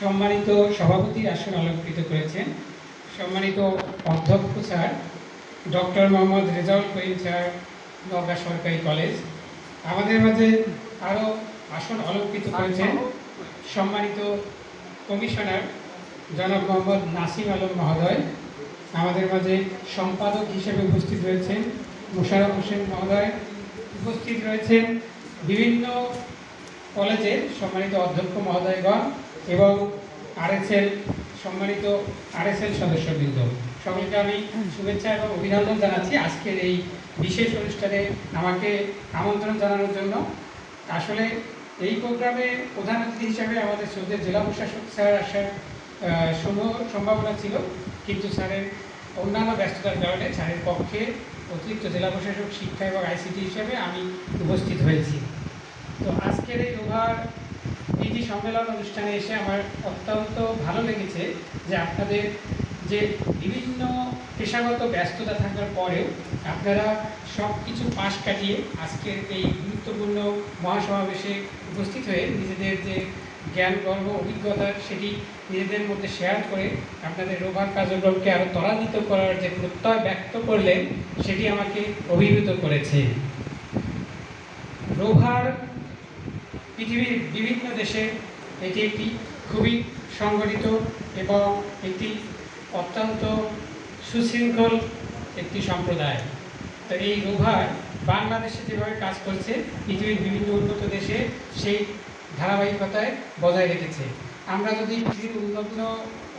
সম্মানিত সভাপতি আসন অলঙ্কৃত করেছেন। সম্মানিত অধ্যক্ষ sir, doctor Mohammad Rezaul Karim sir, Naogaon সরকারি কলেজ। আমাদের মাঝে আরও আসন অলঙ্কৃত করেছেন সম্মানিত কমিশনার জনাব মোহাম্মদ নাসিম আলম মহোদয়। আমাদের মাঝে সম্পাদক হিসেবে উপস্থিত রয়েছেন মোশারফ হোসেন মহোদয়। উপস্থিত রয়েছেন বিভিন্ন কলেজের সম্মানিত অধ্যক্ষ মহোদয়গণ এবং আরএসএল সম্মানিত আরএসএল সদস্যবৃন্দ। সকলকে আমি শুভেচ্ছা এবং অভিনন্দন জানাচ্ছি আজকের এই বিশেষ অনুষ্ঠানে আমাকে আমন্ত্রণ জানানোর জন্য। আসলে এই প্রোগ্রামে প্রধান অতিথি হিসাবে আমাদের সৌদের জেলা প্রশাসক স্যার আসার সম্ভব- সম্ভাবনা ছিল। কিন্তু স্যারের অন্যান্য ব্যস্ততার কারণে স্যারের পক্ষে অতিরিক্ত জেলা প্রশাসক, শিক্ষা এবং আইসিটি হিসেবে আমি উপস্থিত হয়েছি। তো আজকের এই পিজি সম্মেলন অনুষ্ঠানে এসে আমার অত্যন্ত ভালো লেগেছে যে আপনাদের যে বিভিন্ন পেশাগত ব্যস্ততা থাকার পরেও আপনারা সব কিছু পাশ কাটিয়ে আজকের এই গুরুত্বপূর্ণ মহাসমাবেশে উপস্থিত হয়ে নিজেদের যে জ্ঞান, গর্ব, অভিজ্ঞতা সেটি নিজেদের মধ্যে শেয়ার করে আপনাদের রোভার কার্যক্রমকে আরও ত্বরান্বিত করার যে প্রত্যয় ব্যক্ত করলেন, সেটি আমাকে অভিভূত করেছে। রোভার পৃথিবীর বিভিন্ন দেশে এটি একটি খুবই সংগঠিত এবং একটি অত্যন্ত সুশৃঙ্খল একটি সম্প্রদায়। তো এই রোভার বাংলাদেশে যেভাবে কাজ করছে, পৃথিবীর বিভিন্ন উন্নত দেশে সেই ধারাবাহিকতায় বজায় রেখেছে। আমরা যদি পৃথিবীর উন্নত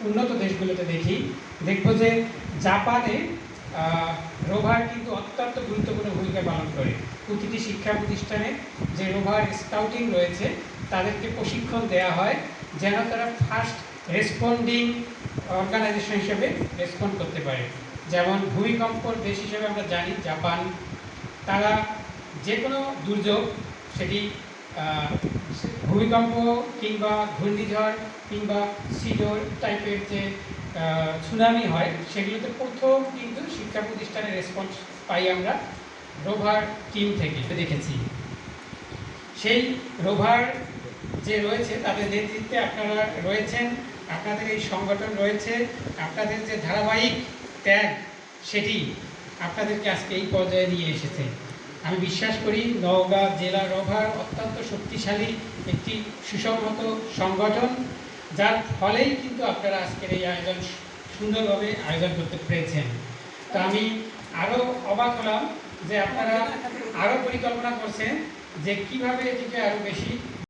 উন্নত দেশগুলোতে দেখি, দেখব যে জাপানে রোভার কিন্তু অত্যন্ত গুরুত্বপূর্ণ ভূমিকা পালন করে। প্রতিটি শিক্ষা প্রতিষ্ঠানে যে রোভার স্কাউটিং রয়েছে, তাদেরকে প্রশিক্ষণ দেওয়া হয়, যেন তারা ফার্স্ট রেসপন্ডিং অর্গানাইজেশন হিসেবে রেসপন্ড করতে পারে। যেমন ভূমিকম্পর দেশ হিসেবে আমরা জানি, জাপান, তারা যে কোনো দুর্যোগ, সেটি ভূমিকম্প কিংবা ঘূর্ণিঝড় কিংবা সিডোর টাইপের যে সুনামি হয়, সেগুলোতে প্রথম কিন্তু শিক্ষা প্রতিষ্ঠানের রেসপন্স পাই আমরা রোভার টিম থেকে দেখেছি। সেই রোভার যে রয়েছে, তাদের নেতৃত্বে আপনারা রয়েছেন, আপনাদের এই সংগঠন রয়েছে, আপনাদের যে ধারাবাহিক ত্যাগ সেটি আপনাদেরকে আজকে এই পর্যায়ে নিয়ে এসেছে। আমি বিশ্বাস করি নওগাঁ জেলা রোভার অত্যন্ত শক্তিশালী একটি সুসংহত সংগঠন। যার ফলেই কিন্তু আপনারা আজকের এই আয়োজন সুন্দরভাবে আয়োজন করতে পেরেছেন। তো আমি আরও অবাক হলাম যে আপনারা আরও পরিকল্পনা করছেন যে কীভাবে এটিকে আরও বেশি